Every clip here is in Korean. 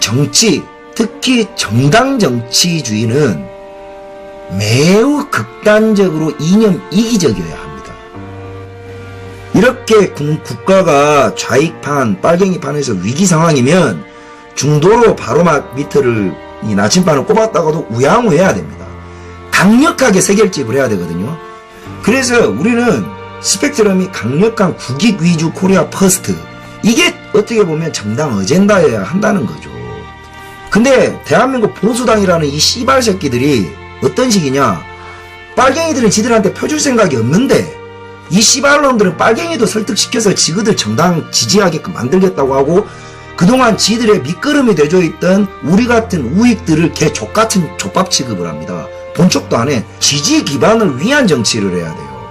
정치, 특히 정당 정치주의는 매우 극단적으로 이념 이기적이어야 합니다. 이렇게 국- 국가가 좌익판, 빨갱이판에서 위기 상황이면 중도로 바로 막 밑을 이 나침반을 꼽았다가도 우양우해야 됩니다. 강력하게 세결집을 해야 되거든요. 그래서 우리는 스펙트럼이 강력한 국익 위주 코리아 퍼스트 이게 어떻게 보면 정당 어젠다여야 한다는 거죠. 근데 대한민국 보수당이라는 이 씨발 새끼들이 어떤 식이냐 빨갱이들은 지들한테 펴줄 생각이 없는데 이 씨발놈들은 빨갱이도 설득시켜서 지그들 정당 지지하게끔 만들겠다고 하고 그동안 지들의 밑거름이 되져 있던 우리 같은 우익들을 개 족같은 족밥 취급을 합니다. 본척도 안 해. 지지 기반을 위한 정치를 해야 돼요.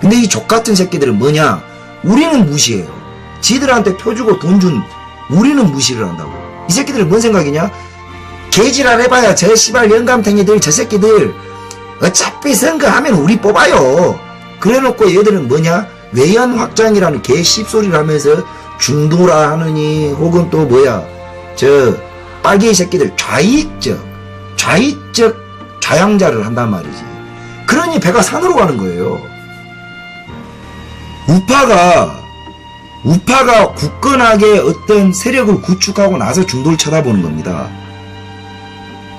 근데 이 족같은 새끼들은 뭐냐? 우리는 무시해요. 지들한테 펴주고 돈 준 우리는 무시를 한다고. 이 새끼들은 뭔 생각이냐? 개지랄 해봐야 저 씨발 영감탱이들 저 새끼들 어차피 선거하면 우리 뽑아요. 그래놓고 얘들은 뭐냐? 외연 확장이라는 개 씹소리를 하면서 중도라 하느니 혹은 또 뭐야 저 빨갱이 새끼들 좌익적 좌익적 좌양자를 한단 말이지. 그러니 배가 산으로 가는 거예요. 우파가 우파가 굳건하게 어떤 세력을 구축하고 나서 중도를 쳐다보는 겁니다.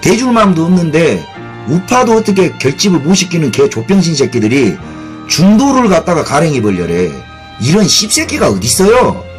대줄 마음도 없는데 우파도 어떻게 결집을 못 시키는 개 조병신 새끼들이 중도를 갖다가 가랭이 벌려래. 이런 씹새끼가 어딨어요?